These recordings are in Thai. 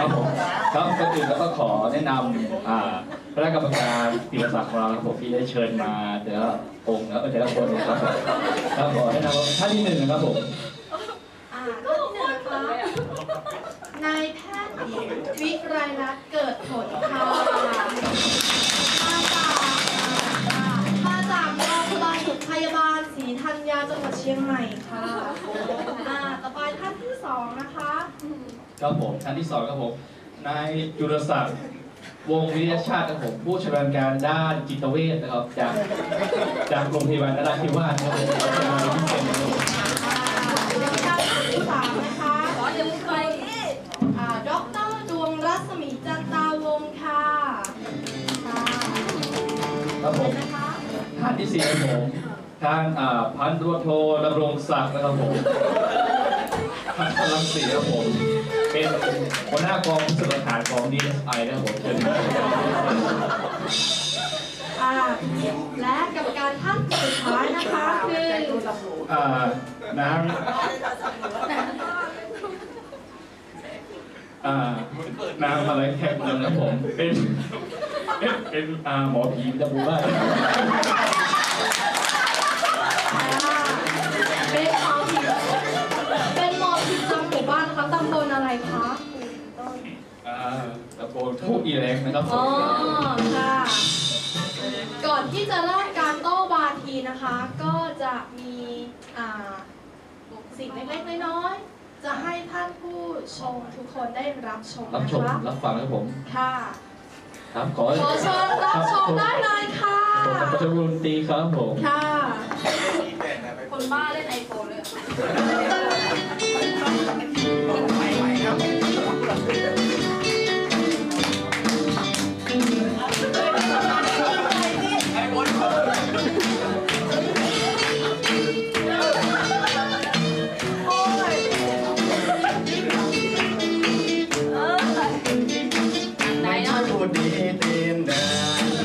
ครับผมครับก่อนอื่นแล้วก็ขอแนะนำอ่าคณะกรรมการศิลปศาสตร์ของเราครับผมที่ได้เชิญมาแต่ละองค์แล้วก็แต่ละคนนะครับผมครับขอแนะนำท่านที่หนึ่งนะครับผมอ่าท่านหนึ่งนะคะนายแพทย์หญิงวิไรรัตน์เกิดผลค่ะมาจากมาจากโรงพยาบาลพยาบาลศรีธัญญาจังหวัดเชียงใหม่ค่ะอ่าต่อไปท่านที่สองนะคะ ครับผมท่านที่สองครับผมนายจุลศักดิ์วงศ์วิทยาชาติครับผมผู้ชำนาญการด้านจิตเวชนะครับ จากจากโรงพยาบาลนราธิวาสครับผมเป็นงานพิเศษครับผมอ่าท่านที่สามนะคะขอยังไปอ่าดรดวงรัศมีจันตาวงศ์ค่ะค่ะครับผมนะคะท่านที่สี่ครับผมทางอ่าพันตำรวจโทดำรงศักดิ์นะครับผมท่านพลังศรีครับผม เป็นหัวหน้ากองพิสูจน์หลักฐานของ DSI นะครับผมเชิญครับอ่าและกรรมการท่านสุดท้ายนะคะคืออ่านางอ่านางมาเลยแขกเมืองนะครับผมเป็นเป็น เป็นอ่าหมอผีประจำหมู่บ้าน อีแรงนะครับผอ๋อมค่ะ ก่อนที่จะเริ่มการโต้บาทีนะคะ ก็จะมีอ่าสิ่งเล็กๆน้อยๆจะให้ท่านผู้ชมทุกคนได้รับชมรับนะชมคะรับฟังนะครับผมค่ะครับขอขอเชิญรับชมได้เลยค่ะผมประชมดนตรีครับผมค่ะ คนบ้าเล่นไอโฟนเลย นเนา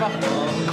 เ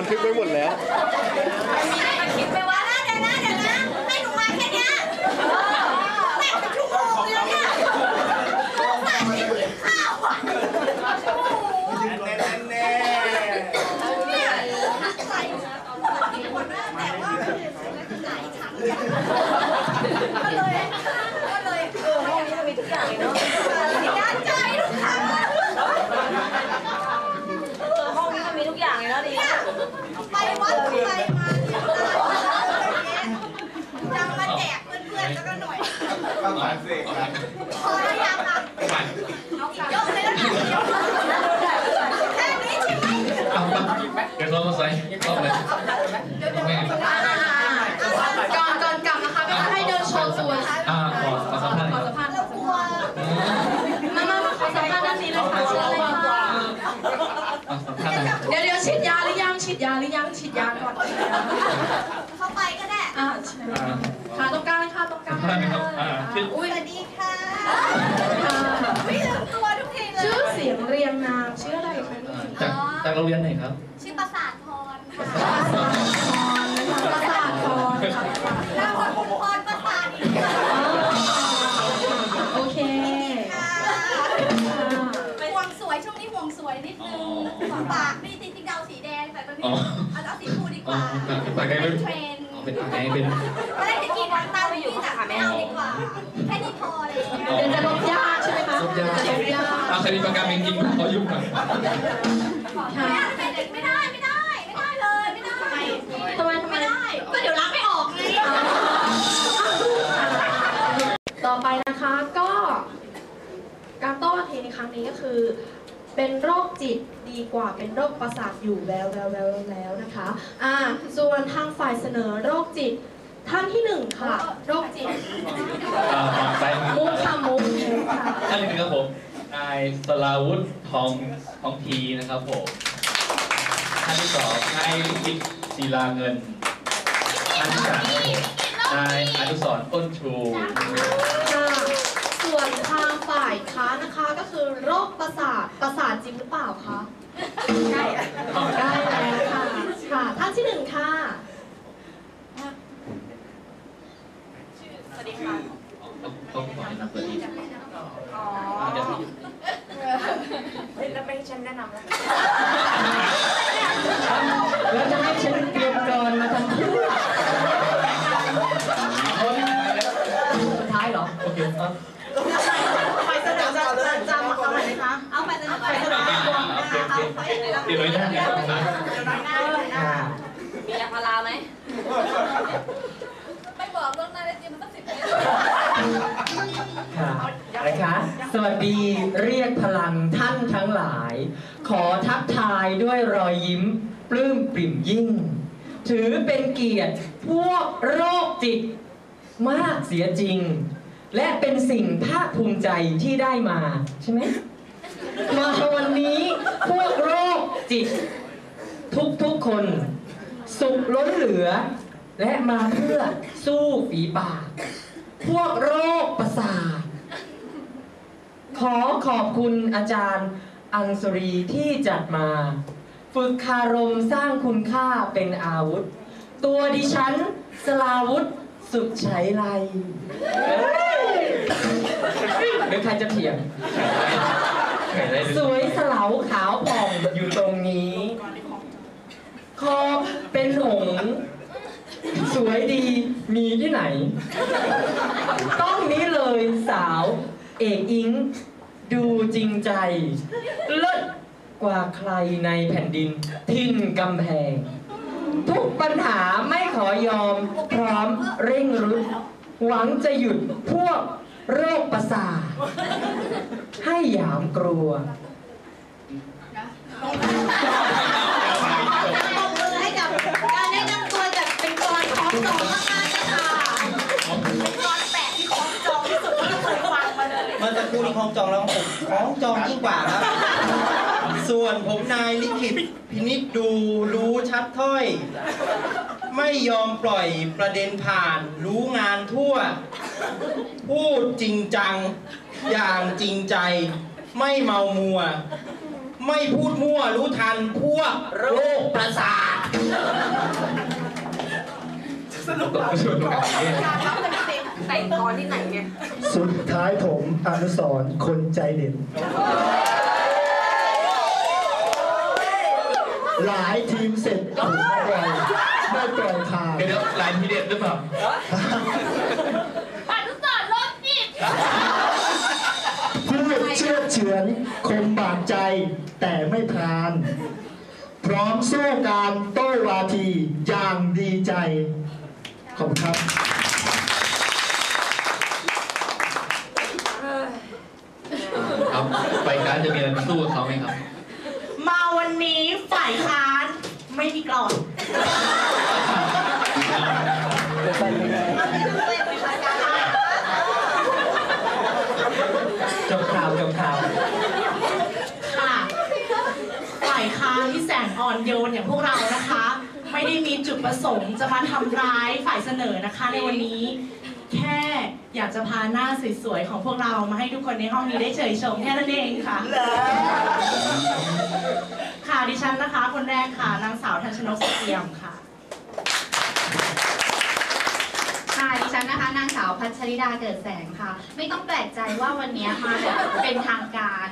บันทึกไว้หมดแล้ว คิดไปว่าเดี๋ยวนะเดี๋ยวนะให้หนูมาแค่เนี้ยแม่งเป็นชั่วโมงแล้วเนี่ยสงสารที่กินข้าวอะแน่เนี่ยใส่กินหมดแล้วแต่ว่าไหนฉันเนี่ยารเสกนะพอแล้วยังอะเอาอีกเยอะเลยแล้วนะแค่นี้ใช่ไหมเอาปะเดี๋ยวเราใส่เข้าไปแม่ก่อนก่อนกลับนะคะก็จะให้เดินโชว์ตัวอ่าขอขอสัมภาษณ์ขอสัมภาษณ์แล้วกลัวมามามาขอสัมภาษณ์ด้านนี้เลยค่ะเชิญเลยค่ะสัมภาษณ์เดี๋ยวเดี๋ยวฉีดยาหรือยังฉีดยาหรือยังฉีดยาก่อนเข้าไปก็ได้อ่าใช่ค่ะตรงกลางเลย ค่ะตรงกลางสัมภาษณ์ไหมครับอ่าชื่ออุ้ยสวัสดีค่ะค่ะไม่ลืมตัวทุกทีเลยชื่อเสียงเรียงนามชื่ออะไรคะนี่จากจากโรงเรียนไหนครับ ชื่อประสาทพรค่ะประสาทพรแล้วคนคุณพรประสาทอีกค่ะโอเคห่วงสวยช่วงนี้ห่วงสวยนิดนึงหัวปากนี่จริงๆเดาสีแดงแต่ตอนนี้เอาเอาสีชมพูดีกอ๋อว่า เป็นปากไงเป็เป็นนเทรนอ๋อเป็นปากไงเป็น ไม่ได้จะกินวันตา ไปอยู่แต่ไม่เอาดีกว่า แค่นี้พอเลยเดี๋ยวจะลบยาใช่ไหมคะลบยาจะลบยาเอาใครมีปากกาเมงกินขอยุ่งหน่อยค่ะไม่ได้ไม่ได้ไม่ได้เลยไม่ได้ทำไมทำไมไม่ได้ ก็เดี๋ยวล้างไม่ออกไงต่อไปนะคะก็การโต้วาทีในครั้งนี้ก็คือ เป็นโรคจิตดีกว่าเป็นโรคประสาทอยู่แววแววแววแล้วนะคะอ่าส่วนทางฝ่ายเสนอโรคจิต ท่านที่หนึ่งค่ะโรคจิตอ่าฝั่งซ้ายมือมุกค่ะมุกมุกค่ะท่านหนึงครับผมนายสลาวุฒิทองทองทีนะครับผมท่านที่สองนายลิขิตศิลาเงินท่านที่สามครับผมนายอนุสรณ์ต้นชูค่ะส่วนทางฝ่ายค้านนะคะก็คือโรคประสาทประสาทจริงหรือเปล่าคะใช่ได้แล้วค่ะค่ะท่านที่หนึ่งค่ะ ส วัสดีค่ะเขาขอให้นับเปิดดีอ๋ออ่าเดี๋ยวพี่แล้วไม่ให้ฉันแนะนำแล้วแล้ว สวัสดีเรียกพลังท่านทั้งหลาย ขอทักทายด้วยรอยยิ้ม ปลื้มปริ่มยิ่ง ถือเป็นเกียรติพวกโรคจิต มากเสียจริง และเป็นสิ่งภาคภูมิใจที่ได้มา ใช่ไหมมาวันนี้พวกโรคจิต ทุกทุกคน สุขล้นเหลือ และมาเพื่อสู้ฝีปาก พวกโรคประสาท ขอขอบคุณอาจารย์อังสรีที่จัดมา ฝึกคารมสร้างคุณค่าเป็นอาวุธ ตัวดิฉัน สลาวุธ สุดใช้ไรหรือใครจะเถียง สวยสลาวขาวผ่องอยู่ตรงนี้ คอเป็นหงสวยดีมีที่ไหน ต้องนี้เลยสาว เอกอิง ดูจริงใจ เลิศกว่าใครในแผ่นดินทินกำแพง ทุกปัญหาไม่ขอยอม พร้อมเร่งรุดหวังจะหยุดพวกโรคประสาทให้หยามกลัว มื่อสักครู่นี้คล้องจองแล้วผมคล้องจองยิ่งกว่าครับ ส่วนผมนายลิขิตพินิจดูรู้ชัดถ้อย ไม่ยอมปล่อยประเด็นผ่านรู้งานทั่ว พูดจริงจัง อย่างจริงใจ ไม่เมามัว ไม่พูดมั่วรู้ทันพวกโรคประสาทสนุกต้องชวนตรงนี้ การรับเต็มเต็มแต่งตอนที่ไหนเนี่ยสุดท้ายผมอนุสรณ์คนใจเด่นหลายทีมเสร็จผมไม่ปล่อยไม่ปล่อยผ่านเดี๋ยวลายทีเด็ดหรือเปล่าอนุสรณ์โรคจิตพูดเชื่อดเฉือนคมบาดใจแต่ไม่พราน พร้อมสู้การโต้วาทีอย่างดีใจ ขอบคุณครับ ครับไปการจะมีอะไรมาสู้กับเขาไหมครับ มาวันนี้ฝ่ายค้านไม่มีกรอบจบข่าวจบข่าวค่ะฝ่ายค้านที่แสนอ่อนโยนอย่างพวกเรานะคะ ไม่ได้มีจุดประสงค์จะมาทำร้ายฝ่ายเสนอนะคะในวันนี้ แค่อยากจะพาหน้าสวยๆของพวกเรามาให้ทุกคนในห้องนี้ได้เฉยชมแค่นั้นเองค่ะค่ะดิฉันนะคะ คนแรกค่ะนางสาวทันชนกสุเทียมค่ะ ค่ะดิฉันนะคะนางสาวพัชริดาเกิดแสงค่ะ ไม่ต้องแปลกใจว่าวันนี้มาแบบเป็นทางการ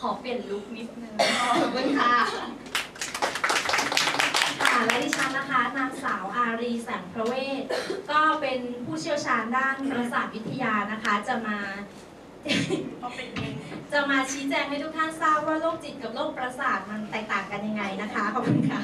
ขอเปลี่ยนลุคนิดนึงขอบคุณค่ะค่ะและดิฉันนะคะ นางสาวอา รีแสงพระเวทก็เป็นผู้เชี่ยวชาญด้านประสาทวิทยานะคะ จะมาจะมาชี้แจงให้ทุกท่านทราบว่าโรคจิตกับโรคประสาทมันแตกต่างกันยังไงนะคะ ขอบคุณค่ะ